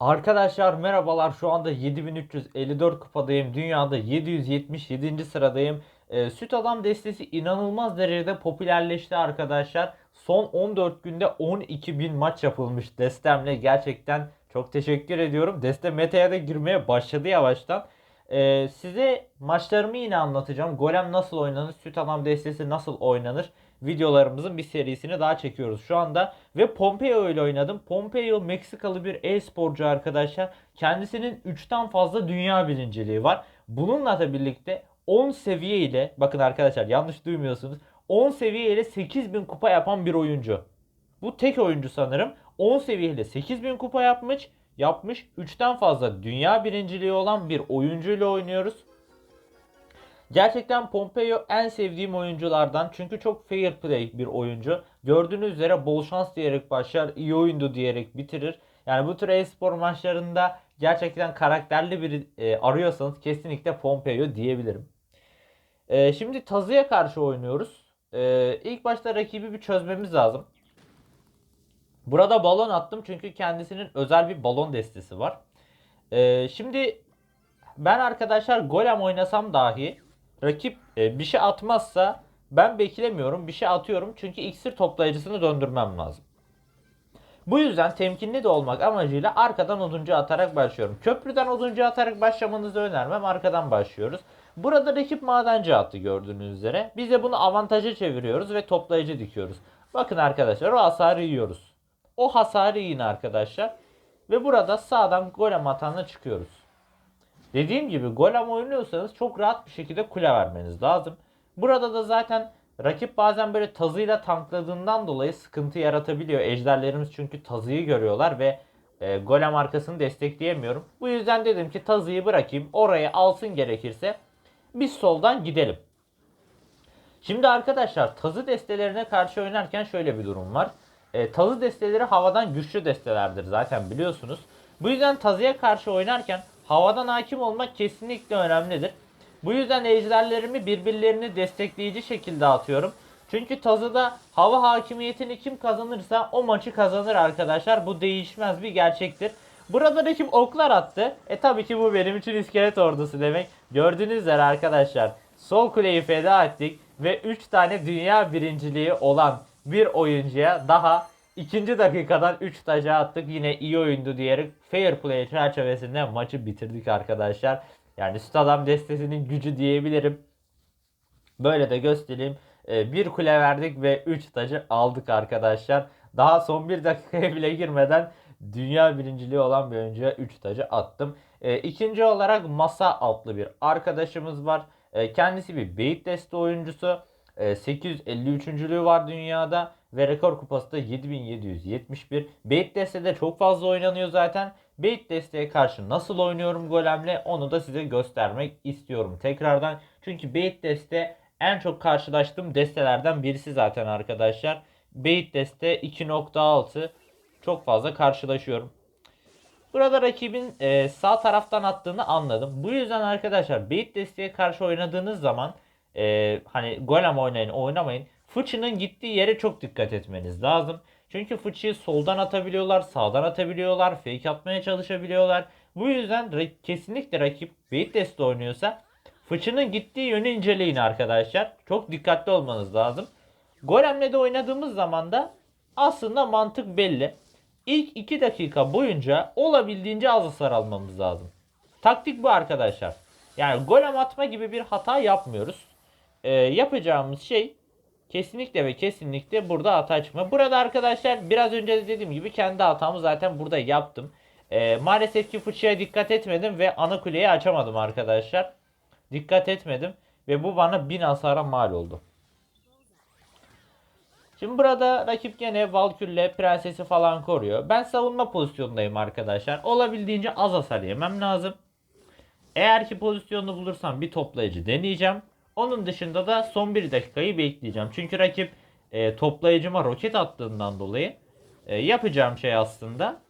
Arkadaşlar merhabalar şu anda 7354 kupadayım. Dünyada 777. sıradayım. Ee, Süt Adam destesi inanılmaz derecede popülerleşti arkadaşlar. Son 14 günde 12.000 maç yapılmış destemle. Gerçekten çok teşekkür ediyorum. Deste meta'ya da girmeye başladı yavaştan. Ee, size maçlarımı yine anlatacağım. Golem nasıl oynanır, Süt Adam destesi nasıl oynanır videolarımızın bir serisini daha çekiyoruz şu anda. Ve Pompeo ile oynadım. Pompeo Meksikalı bir e-sporcu arkadaşlar. Kendisinin 3'ten fazla dünya birinciliği var. Bununla da birlikte 10 seviye ile bakın arkadaşlar yanlış duymuyorsunuz. 10 seviye ile 8000 kupa yapan bir oyuncu. Bu tek oyuncu sanırım. 10 seviye ile 8000 kupa yapmış. Yapmış 3'ten fazla dünya birinciliği olan bir oyuncuyla oynuyoruz. Gerçekten Pompeo en sevdiğim oyunculardan. Çünkü çok fair play bir oyuncu. Gördüğünüz üzere bol şans diyerek başlar, iyi oyundu diyerek bitirir. Yani bu tür e-spor maçlarında gerçekten karakterli bir e, arıyorsanız kesinlikle Pompeo diyebilirim. E, şimdi Tazı'ya karşı oynuyoruz. E, ilk başta rakibi bir çözmemiz lazım. Burada balon attım çünkü kendisinin özel bir balon destesi var. E, şimdi ben arkadaşlar golem oynasam dahi rakip e, bir şey atmazsa ben beklemiyorum. Bir şey atıyorum çünkü iksir toplayıcısını döndürmem lazım. Bu yüzden temkinli de olmak amacıyla arkadan oduncu atarak başlıyorum. Köprüden oduncu atarak başlamanızı önermem. Arkadan başlıyoruz. Burada rakip madenci attı gördüğünüz üzere. Biz de bunu avantaja çeviriyoruz ve toplayıcı dikiyoruz. Bakın arkadaşlar o hasarı yiyoruz. O hasarı yiyin arkadaşlar. Ve burada sağdan golem atanla çıkıyoruz. Dediğim gibi golem oynuyorsanız çok rahat bir şekilde kule vermeniz lazım. Burada da zaten rakip bazen böyle tazıyla tankladığından dolayı sıkıntı yaratabiliyor. Ejderlerimiz çünkü tazıyı görüyorlar ve e, golem arkasını destekleyemiyorum. Bu yüzden dedim ki tazıyı bırakayım. Oraya alsın gerekirse. Biz soldan gidelim. Şimdi arkadaşlar tazı destelerine karşı oynarken şöyle bir durum var. E, tazı desteleri havadan güçlü destelerdir zaten biliyorsunuz. Bu yüzden tazıya karşı oynarken havadan hakim olmak kesinlikle önemlidir. Bu yüzden ejderlerimi birbirlerini destekleyici şekilde atıyorum. Çünkü tazıda hava hakimiyetini kim kazanırsa o maçı kazanır arkadaşlar. Bu değişmez bir gerçektir. Burada rakip oklar attı. E tabii ki bu benim için iskelet ordusu demek. Gördüğünüz arkadaşlar sol kuleyi feda ettik ve 3 tane dünya birinciliği olan bir oyuncuya daha ikinci dakikadan 3 taca attık. Yine iyi oyundu diyerek fair play çerçevesinde maçı bitirdik arkadaşlar. Yani süt destesinin gücü diyebilirim. Böyle de göstereyim. Ee, bir kule verdik ve 3 tacı aldık arkadaşlar. Daha son bir dakikaya bile girmeden dünya birinciliği olan bir oyuncuya 3 tacı attım. Ee, ikinci olarak Masa adlı bir arkadaşımız var. Ee, kendisi bir beyit deste oyuncusu. Ee, 853. var dünyada ve rekor kupası da 7771. Beyt destede çok fazla oynanıyor zaten. Beyt desteye karşı nasıl oynuyorum golemle onu da size göstermek istiyorum tekrardan. Çünkü Beyt deste en çok karşılaştığım destelerden birisi zaten arkadaşlar. Beyt deste 2.6 çok fazla karşılaşıyorum. Burada rakibin e, sağ taraftan attığını anladım. Bu yüzden arkadaşlar Beyt desteye karşı oynadığınız zaman e, hani golem oynayın oynamayın. Fıçının gittiği yere çok dikkat etmeniz lazım. Çünkü fıçıyı soldan atabiliyorlar, sağdan atabiliyorlar, fake atmaya çalışabiliyorlar. Bu yüzden kesinlikle rakip bait deste oynuyorsa fıçının gittiği yönü inceleyin arkadaşlar. Çok dikkatli olmanız lazım. Golem'le de oynadığımız zaman da aslında mantık belli. İlk 2 dakika boyunca olabildiğince az hasar almamız lazım. Taktik bu arkadaşlar. Yani golem atma gibi bir hata yapmıyoruz. Ee, yapacağımız şey Kesinlikle ve kesinlikle burada hata çıkma. Burada arkadaşlar biraz önce de dediğim gibi kendi hatamı zaten burada yaptım. Ee, maalesef ki fıçıya dikkat etmedim ve ana kuleyi açamadım arkadaşlar. Dikkat etmedim ve bu bana 1000 hasara mal oldu. Şimdi burada rakip gene Valkür'le prensesi falan koruyor. Ben savunma pozisyondayım arkadaşlar. Olabildiğince az hasar yemem lazım. Eğer ki pozisyonu bulursam bir toplayıcı deneyeceğim. Onun dışında da son bir dakikayı bekleyeceğim. Çünkü rakip e, toplayıcıma roket attığından dolayı e, yapacağım şey aslında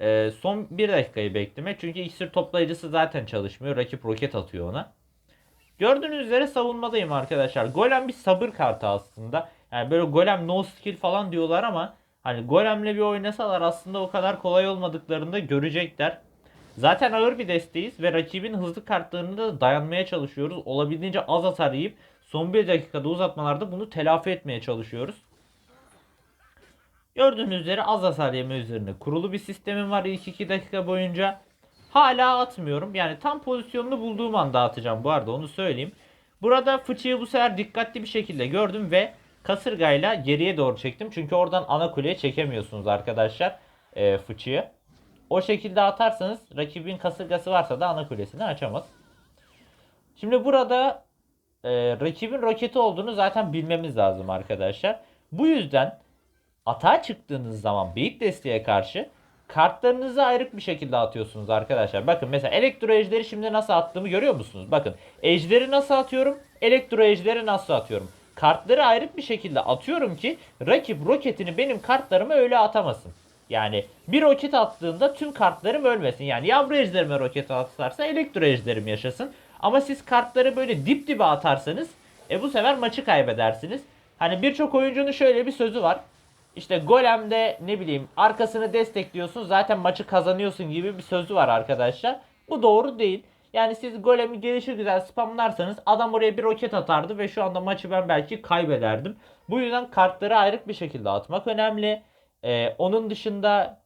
e, son bir dakikayı bekleme. Çünkü iksir toplayıcısı zaten çalışmıyor. Rakip roket atıyor ona. Gördüğünüz üzere savunmadayım arkadaşlar. Golem bir sabır kartı aslında. Yani böyle golem no skill falan diyorlar ama hani golemle bir oynasalar aslında o kadar kolay olmadıklarını da görecekler. Zaten ağır bir desteğiz ve rakibin hızlı kartlarını da dayanmaya çalışıyoruz. Olabildiğince az hasar yiyip son bir dakikada uzatmalarda bunu telafi etmeye çalışıyoruz. Gördüğünüz üzere az hasar yeme üzerine kurulu bir sistemim var ilk 2 dakika boyunca. Hala atmıyorum. Yani tam pozisyonunu bulduğum anda atacağım bu arada onu söyleyeyim. Burada fıçıyı bu sefer dikkatli bir şekilde gördüm ve kasırgayla geriye doğru çektim. Çünkü oradan ana kuleye çekemiyorsunuz arkadaşlar e, fıçıyı. O şekilde atarsanız rakibin kasırgası varsa da ana kulesini açamaz. Şimdi burada e, rakibin roketi olduğunu zaten bilmemiz lazım arkadaşlar. Bu yüzden atağa çıktığınız zaman büyük desteğe karşı kartlarınızı ayrık bir şekilde atıyorsunuz arkadaşlar. Bakın mesela elektro ejderi şimdi nasıl attığımı görüyor musunuz? Bakın ejderi nasıl atıyorum? Elektro ejderi nasıl atıyorum? Kartları ayrık bir şekilde atıyorum ki rakip roketini benim kartlarıma öyle atamasın. Yani bir roket attığında tüm kartlarım ölmesin. Yani yavru ejderime roket atarsa elektro ejderim yaşasın. Ama siz kartları böyle dip dibe atarsanız e bu sefer maçı kaybedersiniz. Hani birçok oyuncunun şöyle bir sözü var. İşte golemde ne bileyim arkasını destekliyorsun zaten maçı kazanıyorsun gibi bir sözü var arkadaşlar. Bu doğru değil. Yani siz golemi gelişi güzel spamlarsanız adam oraya bir roket atardı ve şu anda maçı ben belki kaybederdim. Bu yüzden kartları ayrık bir şekilde atmak önemli. Ee, onun dışında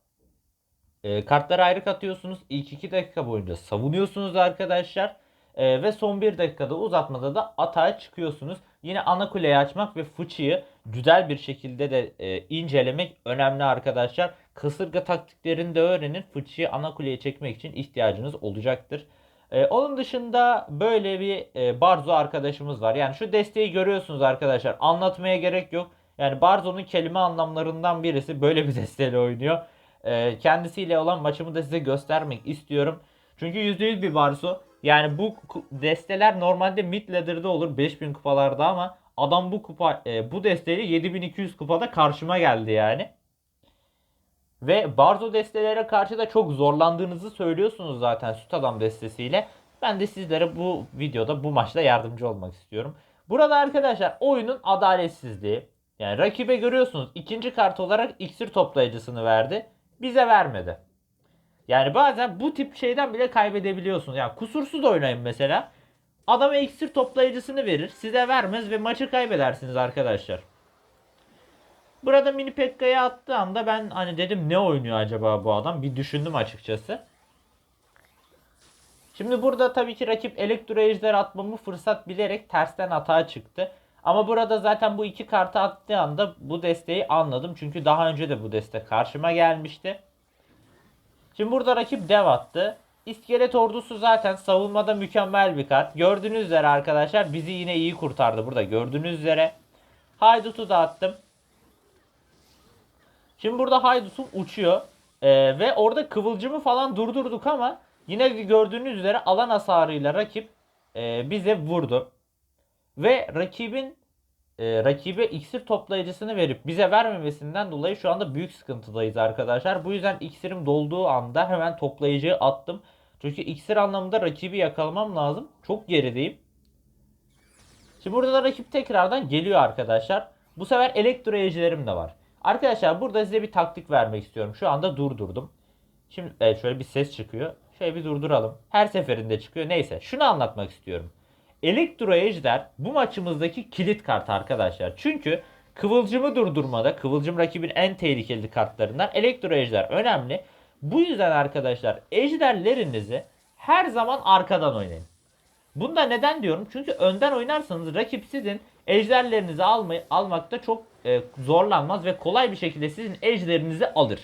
e, kartları ayrık atıyorsunuz. İlk 2 dakika boyunca savunuyorsunuz arkadaşlar. Ee, ve son 1 dakikada uzatmada da atağa çıkıyorsunuz. Yine ana kuleyi açmak ve fıçıyı güzel bir şekilde de e, incelemek önemli arkadaşlar. Kasırga taktiklerini de öğrenin. Fıçıyı ana kuleye çekmek için ihtiyacınız olacaktır. Ee, onun dışında böyle bir e, Barzo arkadaşımız var. Yani şu desteği görüyorsunuz arkadaşlar. Anlatmaya gerek yok. Yani Barzo'nun kelime anlamlarından birisi böyle bir desteğiyle oynuyor. Ee, kendisiyle olan maçımı da size göstermek istiyorum. Çünkü %100 bir Barzo. Yani bu desteler normalde mid ladder'da olur 5000 kupalarda ama adam bu kupa e, bu desteğiyle 7200 kupada karşıma geldi yani. Ve Barzo destelere karşı da çok zorlandığınızı söylüyorsunuz zaten süt adam destesiyle. Ben de sizlere bu videoda bu maçta yardımcı olmak istiyorum. Burada arkadaşlar oyunun adaletsizliği. Yani rakibe görüyorsunuz ikinci kart olarak iksir toplayıcısını verdi. Bize vermedi. Yani bazen bu tip şeyden bile kaybedebiliyorsunuz. Yani kusursuz oynayın mesela. Adama iksir toplayıcısını verir. Size vermez ve maçı kaybedersiniz arkadaşlar. Burada mini Pekka'yı attığı anda ben hani dedim ne oynuyor acaba bu adam? Bir düşündüm açıkçası. Şimdi burada tabii ki rakip elektro atmamı fırsat bilerek tersten atağa çıktı. Ama burada zaten bu iki kartı attığı anda bu desteği anladım. Çünkü daha önce de bu destek karşıma gelmişti. Şimdi burada rakip dev attı. İskelet ordusu zaten savunmada mükemmel bir kart. Gördüğünüz üzere arkadaşlar bizi yine iyi kurtardı burada gördüğünüz üzere. Haydut'u da attım. Şimdi burada Haydut'um uçuyor. Ee, ve orada kıvılcımı falan durdurduk ama yine gördüğünüz üzere alan hasarıyla rakip e, bize vurdu. Ve rakibin e, rakibe iksir toplayıcısını verip bize vermemesinden dolayı şu anda büyük sıkıntıdayız arkadaşlar. Bu yüzden iksirim dolduğu anda hemen toplayıcıyı attım. Çünkü iksir anlamında rakibi yakalamam lazım. Çok gerideyim. Şimdi burada da rakip tekrardan geliyor arkadaşlar. Bu sefer elektro ejderim de var. Arkadaşlar burada size bir taktik vermek istiyorum. Şu anda durdurdum. Şimdi evet, şöyle bir ses çıkıyor. Şöyle bir durduralım. Her seferinde çıkıyor. Neyse şunu anlatmak istiyorum. Elektro Ejder bu maçımızdaki kilit kart arkadaşlar. Çünkü Kıvılcımı durdurmada, Kıvılcım rakibin en tehlikeli kartlarından Elektro Ejder önemli. Bu yüzden arkadaşlar ejderlerinizi her zaman arkadan oynayın. Bunda neden diyorum? Çünkü önden oynarsanız rakip sizin ejderlerinizi almayı, almakta çok e, zorlanmaz ve kolay bir şekilde sizin ejderinizi alır.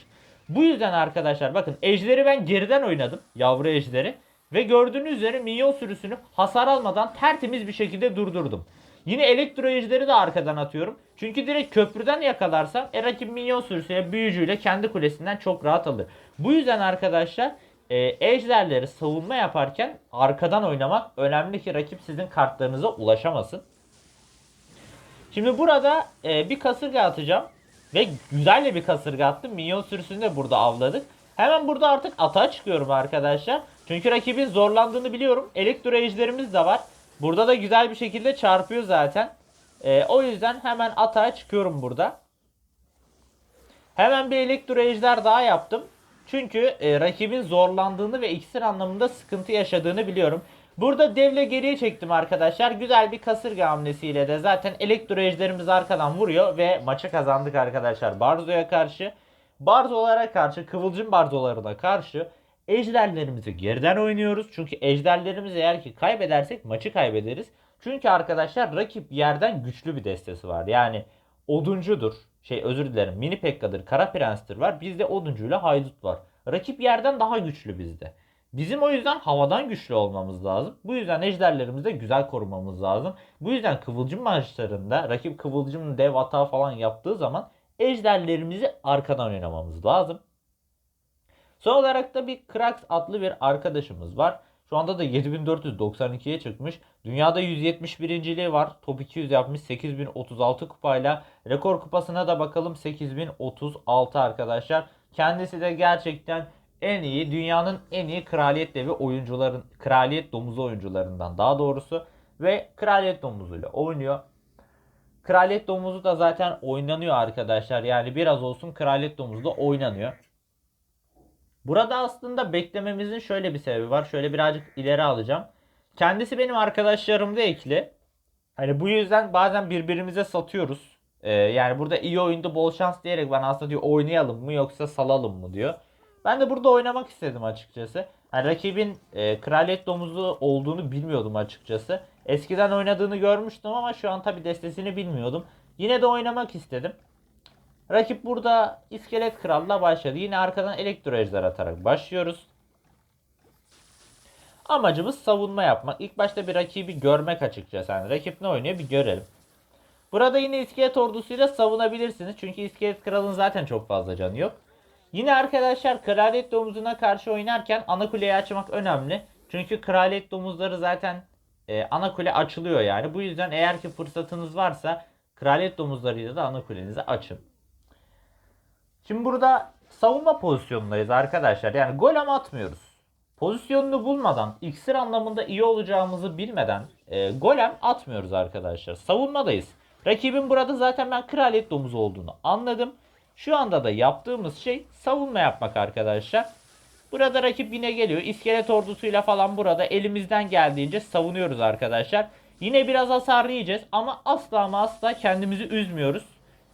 Bu yüzden arkadaşlar bakın ejderi ben geriden oynadım. Yavru ejderi. Ve gördüğünüz üzere minyon sürüsünü hasar almadan tertemiz bir şekilde durdurdum. Yine elektro ejderi de arkadan atıyorum. Çünkü direkt köprüden yakalarsam e, rakip minyon sürüsüyle büyücüyle kendi kulesinden çok rahat alır. Bu yüzden arkadaşlar e, ejderleri savunma yaparken arkadan oynamak önemli ki rakip sizin kartlarınıza ulaşamasın. Şimdi burada e, bir kasırga atacağım. Ve güzel bir kasırga attım. Minyon sürüsünü de burada avladık. Hemen burada artık atağa çıkıyorum arkadaşlar. Çünkü rakibin zorlandığını biliyorum. Elektro ejderimiz de var. Burada da güzel bir şekilde çarpıyor zaten. E, o yüzden hemen atağa çıkıyorum burada. Hemen bir elektro ejder daha yaptım. Çünkü e, rakibin zorlandığını ve iksir anlamında sıkıntı yaşadığını biliyorum. Burada devle geriye çektim arkadaşlar. Güzel bir kasırga hamlesiyle de zaten elektro ejderimiz arkadan vuruyor ve maçı kazandık arkadaşlar Barzo'ya karşı. Barzolara karşı, kıvılcım barzolarına karşı ejderlerimizi geriden oynuyoruz. Çünkü ejderlerimizi eğer ki kaybedersek maçı kaybederiz. Çünkü arkadaşlar rakip yerden güçlü bir destesi var. Yani oduncudur. Şey özür dilerim. Mini Pekka'dır, Kara Prens'tir var. Bizde oduncuyla haydut var. Rakip yerden daha güçlü bizde. Bizim o yüzden havadan güçlü olmamız lazım. Bu yüzden ejderlerimizi de güzel korumamız lazım. Bu yüzden kıvılcım maçlarında rakip kıvılcımın dev hata falan yaptığı zaman ejderlerimizi arkadan oynamamız lazım. Son olarak da bir Krax adlı bir arkadaşımız var. Şu anda da 7492'ye çıkmış. Dünyada 171. var. Top 200 yapmış 8036 kupayla. Rekor kupasına da bakalım 8036 arkadaşlar. Kendisi de gerçekten en iyi dünyanın en iyi kraliyet devi oyuncuların kraliyet domuzu oyuncularından daha doğrusu ve kraliyet domuzuyla oynuyor. Kraliyet domuzu da zaten oynanıyor arkadaşlar. Yani biraz olsun kraliyet domuzu da oynanıyor. Burada aslında beklememizin şöyle bir sebebi var. Şöyle birazcık ileri alacağım. Kendisi benim arkadaşlarımda ekli. Hani bu yüzden bazen birbirimize satıyoruz. Ee, yani burada iyi oyunda bol şans diyerek bana aslında diyor oynayalım mı yoksa salalım mı diyor. Ben de burada oynamak istedim açıkçası. Yani rakibin e, kraliyet domuzu olduğunu bilmiyordum açıkçası. Eskiden oynadığını görmüştüm ama şu an tabi destesini bilmiyordum. Yine de oynamak istedim. Rakip burada iskelet kralla başladı. Yine arkadan elektro ejder atarak başlıyoruz. Amacımız savunma yapmak. İlk başta bir rakibi görmek açıkçası. Yani rakip ne oynuyor bir görelim. Burada yine iskelet ordusuyla savunabilirsiniz. Çünkü iskelet kralın zaten çok fazla canı yok. Yine arkadaşlar kraliyet domuzuna karşı oynarken ana kuleyi açmak önemli. Çünkü kraliyet domuzları zaten e, ana kule açılıyor yani. Bu yüzden eğer ki fırsatınız varsa kraliyet domuzlarıyla da ana kulenizi açın. Şimdi burada savunma pozisyonundayız arkadaşlar. Yani golem atmıyoruz. Pozisyonunu bulmadan, iksir anlamında iyi olacağımızı bilmeden e, golem atmıyoruz arkadaşlar. Savunmadayız. Rakibin burada zaten ben kraliyet domuzu olduğunu anladım. Şu anda da yaptığımız şey savunma yapmak arkadaşlar. Burada rakip yine geliyor. İskelet ordusuyla falan burada elimizden geldiğince savunuyoruz arkadaşlar. Yine biraz hasar yiyeceğiz ama asla ama asla kendimizi üzmüyoruz.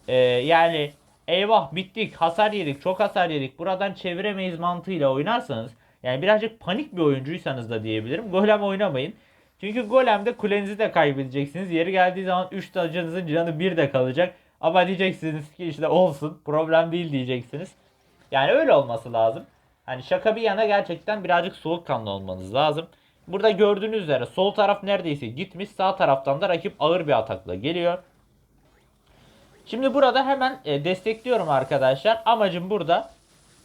Ee, yani eyvah bittik hasar yedik çok hasar yedik buradan çeviremeyiz mantığıyla oynarsanız yani birazcık panik bir oyuncuysanız da diyebilirim. Golem oynamayın. Çünkü golemde kulenizi de kaybedeceksiniz. Yeri geldiği zaman 3 tacınızın canı 1 de kalacak. Ama diyeceksiniz ki işte olsun problem değil diyeceksiniz. Yani öyle olması lazım. Hani şaka bir yana gerçekten birazcık soğukkanlı olmanız lazım. Burada gördüğünüz üzere sol taraf neredeyse gitmiş. Sağ taraftan da rakip ağır bir atakla geliyor. Şimdi burada hemen e, destekliyorum arkadaşlar. Amacım burada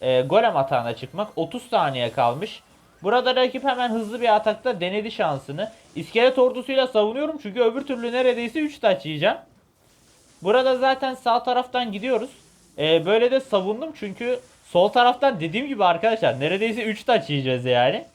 e, golem atağına çıkmak. 30 saniye kalmış. Burada rakip hemen hızlı bir atakta denedi şansını. İskelet ordusuyla savunuyorum çünkü öbür türlü neredeyse 3 taç yiyeceğim. Burada zaten sağ taraftan gidiyoruz. E, böyle de savundum çünkü sol taraftan dediğim gibi arkadaşlar neredeyse 3 taç yiyeceğiz yani.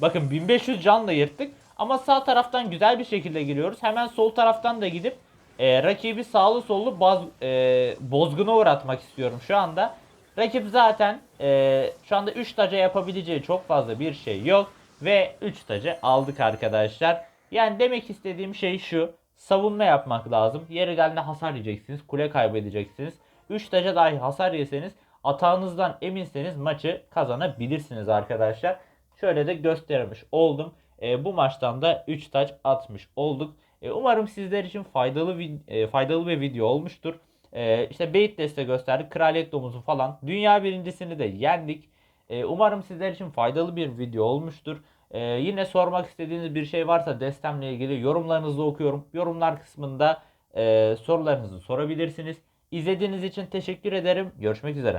Bakın 1500 canla yırttık. Ama sağ taraftan güzel bir şekilde giriyoruz. Hemen sol taraftan da gidip e, rakibi sağlı sollu baz, e, bozguna uğratmak istiyorum şu anda. Rakip zaten e, şu anda 3 taca yapabileceği çok fazla bir şey yok. Ve 3 tacı aldık arkadaşlar. Yani demek istediğim şey şu. Savunma yapmak lazım. Yeri geldiğinde hasar yiyeceksiniz. Kule kaybedeceksiniz. 3 taca dahi hasar yeseniz atağınızdan eminseniz maçı kazanabilirsiniz arkadaşlar. Şöyle de göstermiş oldum. E, bu maçtan da 3 taç atmış olduk. E, umarım sizler için faydalı e, faydalı bir video olmuştur. E, işte Bait deste gösterdik. Kraliyet domuzu falan. Dünya birincisini de yendik. E, umarım sizler için faydalı bir video olmuştur. Yine sormak istediğiniz bir şey varsa destemle ilgili yorumlarınızı okuyorum. Yorumlar kısmında sorularınızı sorabilirsiniz. İzlediğiniz için teşekkür ederim. Görüşmek üzere.